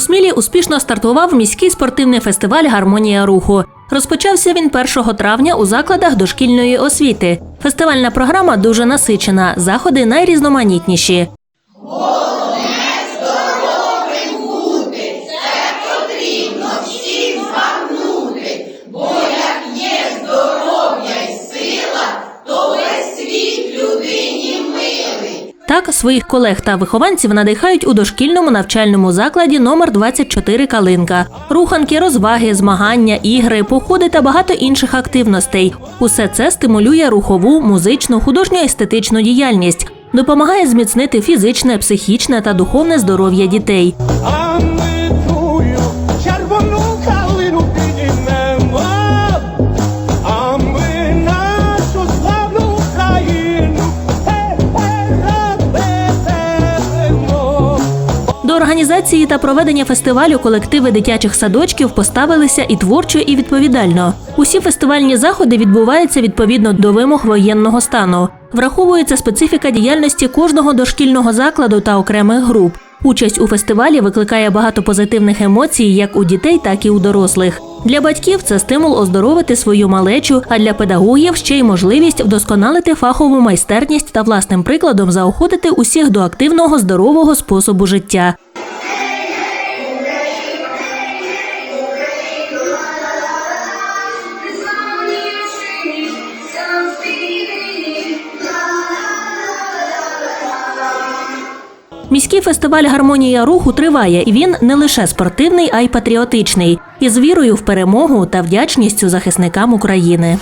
У Смілі успішно стартував міський спортивний фестиваль Гармонія руху. Розпочався він 1 травня у закладах дошкільної освіти. Фестивальна програма дуже насичена, заходи найрізноманітніші. Так своїх колег та вихованців надихають у дошкільному навчальному закладі номер 24 Калинка. Руханки, розваги, змагання, ігри, походи та багато інших активностей. Усе це стимулює рухову, музичну, художньо-естетичну діяльність, допомагає зміцнити фізичне, психічне та духовне здоров'я дітей. До організації та проведення фестивалю колективи дитячих садочків поставилися і творчо, і відповідально. Усі фестивальні заходи відбуваються відповідно до вимог воєнного стану. Враховується специфіка діяльності кожного дошкільного закладу та окремих груп. Участь у фестивалі викликає багато позитивних емоцій як у дітей, так і у дорослих. Для батьків це стимул оздоровити свою малечу, а для педагогів ще й можливість вдосконалити фахову майстерність та власним прикладом заохотити усіх до активного здорового способу життя. Міський фестиваль Гармонія руху триває, і він не лише спортивний, а й патріотичний, із вірою в перемогу та вдячністю захисникам України.